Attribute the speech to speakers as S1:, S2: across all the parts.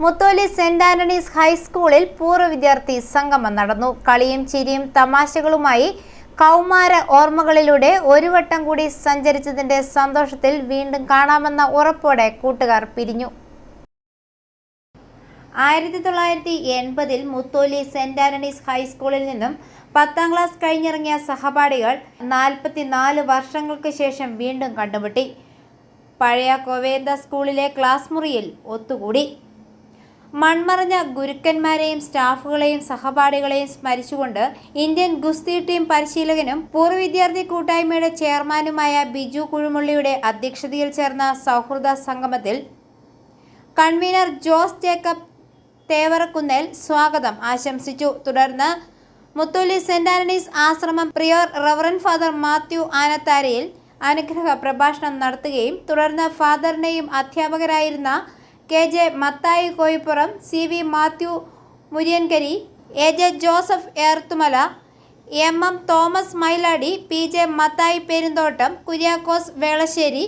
S1: Mutholy saint Antony's ഹൈസ്കൂളിൽ പൂർവ വിദ്യാർത്ഥി സംഗമം നടന്നു. കളിയും ചിരിയും തമാശകളുമായി കൗമാര ഓർമ്മകളിലൂടെ ഒരു വട്ടം കൂടി സഞ്ചരിച്ചതിന്റെ സന്തോഷത്തിൽ വീണ്ടും കാണാമെന്ന ഉറപ്പോടെ കൂട്ടുകാർ പിരിഞ്ഞു. ആയിരത്തി തൊള്ളായിരത്തി എൺപതിൽ മുത്തോലി സെന്റ് ആന്റണീസ് ഹൈസ്കൂളിൽ നിന്നും പത്താം ക്ലാസ് കഴിഞ്ഞിറങ്ങിയ സഹപാഠികൾ നാൽപ്പത്തിനാല് വർഷങ്ങൾക്ക് ശേഷം വീണ്ടും കണ്ടുമുട്ടി. പഴയ കോവേന്ദ സ്കൂളിലെ ക്ലാസ് മുറിയിൽ ഒത്തുകൂടി. മൺമറഞ്ഞ ഗുരുക്കന്മാരെയും സ്റ്റാഫുകളെയും സഹപാഠികളെയും സ്മരിച്ചുകൊണ്ട് ഇന്ത്യൻ ഗുസ്തി ടീം പരിശീലകനും പൂർവ വിദ്യാർത്ഥി കൂട്ടായ്മയുടെ ചെയർമാനുമായ ബിജു കുഴുമുള്ളിയുടെ അധ്യക്ഷതയിൽ ചേർന്ന സൗഹൃദ സംഗമത്തിൽ കൺവീനർ ജോസ് ജേക്കബ് തേവറക്കുന്നേൽ സ്വാഗതം ആശംസിച്ചു. തുടർന്ന് മുത്തോലി സെന്റ് ആന്റണീസ് ആശ്രമം പ്രിയർ റവറൻ ഫാദർ മാത്യു ആനത്താരയിൽ അനുഗ്രഹ പ്രഭാഷണം നടത്തുകയും തുടർന്ന് ഫാദറിനെയും അധ്യാപകരായിരുന്ന K J Mathai Koippuram C V Mathew Muriyankari A J Joseph Erthumala M M Thomas Mailadi P J Mathai Perunthottam Kuriakose Velassery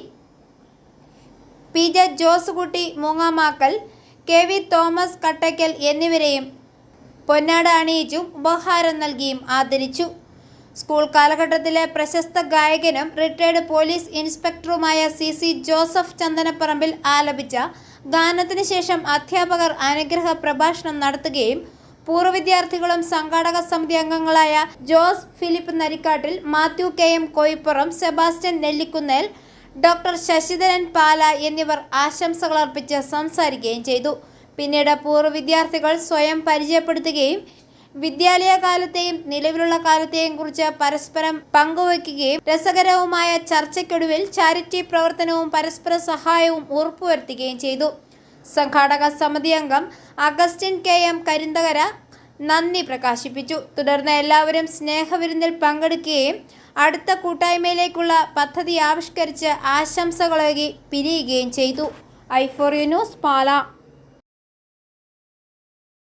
S1: P J Josekutty Moongamackal K V Thomas Kattakkal എന്നിവരെയും പൊന്നാട അണിയിച്ചും ഉപഹാരം നൽകിയും ആദരിച്ചു. സ്കൂൾ കാലഘട്ടത്തിലെ പ്രശസ്ത ഗായകനും retired police ഇൻസ്പെക്ടറുമായ C C Joseph Chandanaparambil ആലപിച്ച ഗാനത്തിന് ശേഷം അധ്യാപകർ അനുഗ്രഹ പ്രഭാഷണം നടത്തുകയും പൂർവ വിദ്യാർത്ഥികളും സംഘാടക സമിതി അംഗങ്ങളായ Jose Philip Narikkattil Mathew K M Koippuram Sebastian Nellikunnel doctor Sasidharan Pala എന്നിവർ ആശംസകൾ അർപ്പിച്ച് സംസാരിക്കുകയും ചെയ്തു. പിന്നീട് പൂർവ വിദ്യാർത്ഥികൾ സ്വയം പരിചയപ്പെടുത്തുകയും വിദ്യാലയ കാലത്തെയും നിലവിലുള്ള കാലത്തെയും കുറിച്ച് പരസ്പരം പങ്കുവയ്ക്കുകയും രസകരവുമായ ചർച്ചയ്ക്കൊടുവിൽ ചാരിറ്റി പ്രവർത്തനവും പരസ്പര സഹായവും ഉറപ്പുവരുത്തുകയും ചെയ്തു. സംഘാടക സമിതി അംഗം അഗസ്റ്റിൻ കെ എം കരിന്തകര നന്ദി പ്രകാശിപ്പിച്ചു. തുടർന്ന് എല്ലാവരും സ്നേഹവിരുന്നിൽ പങ്കെടുക്കുകയും അടുത്ത കൂട്ടായ്മയിലേക്കുള്ള പദ്ധതി ആവിഷ്കരിച്ച് ആശംസകളേകി പിരിയുകയും ചെയ്തു. I for you news Pala.